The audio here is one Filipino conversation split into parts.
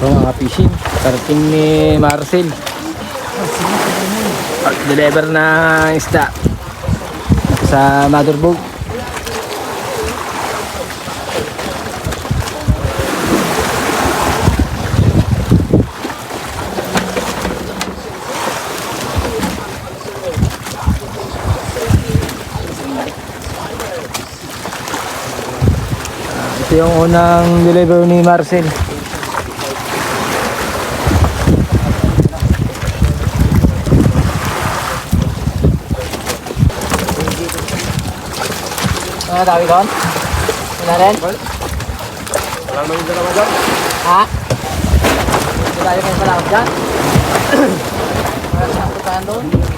Ito mga fishing. Karating ni Marcel. Deliver na isda. Sa motherboard. Ito yung unang deliver ni Marcel. Ano tawag doon? Wala rin? Walang may dalawa dyan. Ha? Hindi tayo kayo malawag dyan? Wala sa putahan doon?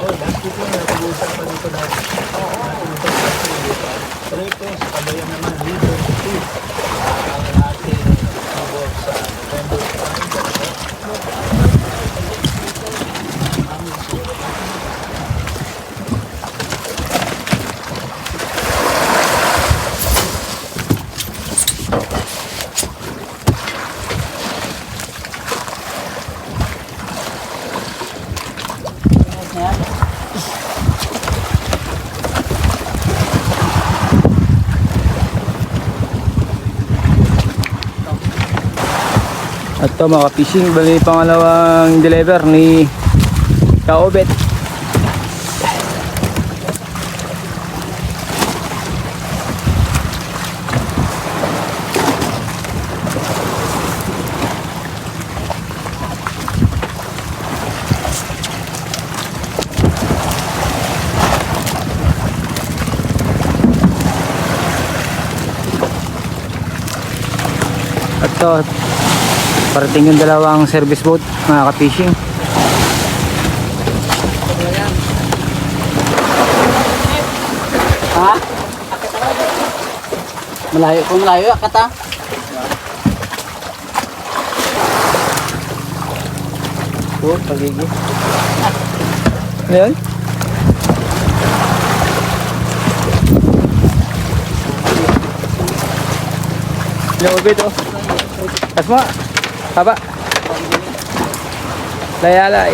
Oo, dati po nag-uusap pa dito dati. Oo. Nag-uusap pa. Pero ito, sa kabayan naman dito. At ito mga fishing, bali pangalawang deliver ni Kaobet. At ito, Parating yung dalawang service boat, mga ka-fishing. Ha? Malayo kung malayo, akat ha? Oh, pagiging. Ano yun? Lumabit oh. Tas mo. Haba. Layalay.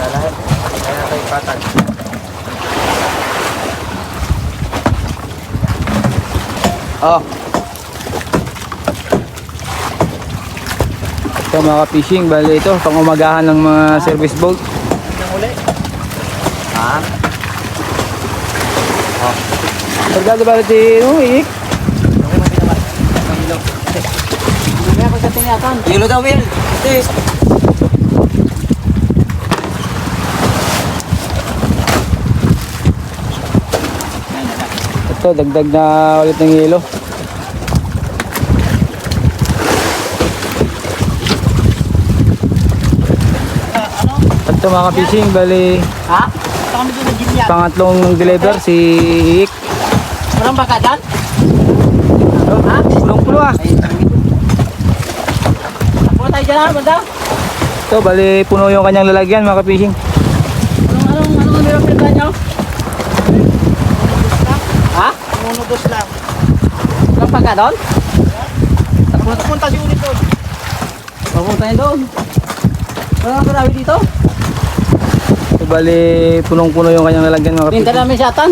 Layalay. Layalay patag. Oh. Ito mga fishing, bali ito, pang umagahan ng mga service boat. Ha? Pagkado ba ito, oh, Mamaya pagdating yatan. Kilo daw, Will. Tis. Ito, dagdag na ulit ng yelo. Ito mga fishing, bali Ha? Ito kami pangatlong deliver si Ik. Walang baka dyan? Ha? Pulong-pulo ah. Tayo dyan ha, banda? Ito, bali puno yung kanyang lalagyan mga fishing. Anong, anong, anong meron pinta nyo? Ha? Munubos lang. Walang baka doon? Takbo, takbo. Punta si ulit doon. Papunta tayo doon. Walang karawi dito? Ito, bali punong-puno yung kanyang lalagyan mga Pinta fishing. namin si Atan.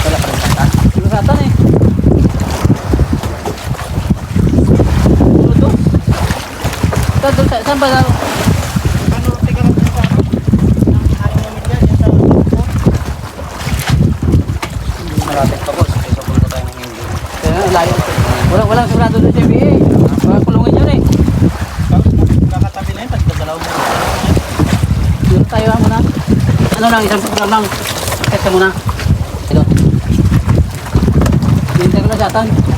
Wala pa rin si Atan? Wala si Atan eh. Ito, saan ba? Ano, teka lang sa ano? Aling namin yan, sa grupo. Malapit pa boss. Kaya sa tayo ng hindi. Kaya layo. Wala, walang sigurado doon sa NBA. Mga kulungan yun eh. Kakatabi na yun, tagdadalaw mo. Ano tayo ah, muna? Ano lang, isang program lang. Test ka muna. Ito. Hintay ko na satan.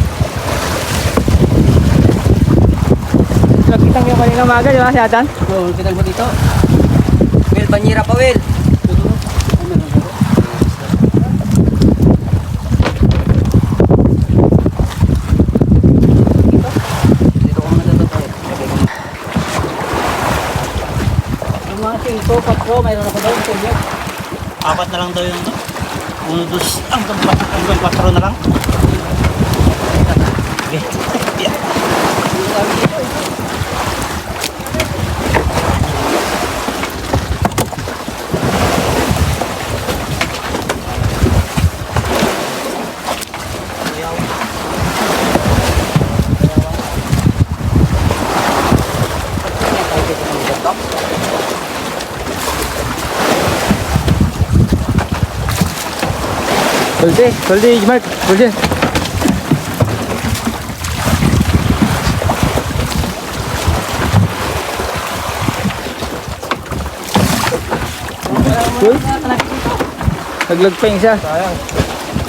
Nakita yung kanina umaga, di ba, si Atan? Oo, kita mo dito. Will, banyira pa, Will. Ano ko 5, 4, mayroon ako daw. Senior. Apat na lang daw yung to. Uno, dos, hanggang patro na lang. Okay. Tulsi, Tulsi, Mark, Tulsi. Uy, naglag pa yung isa. Op.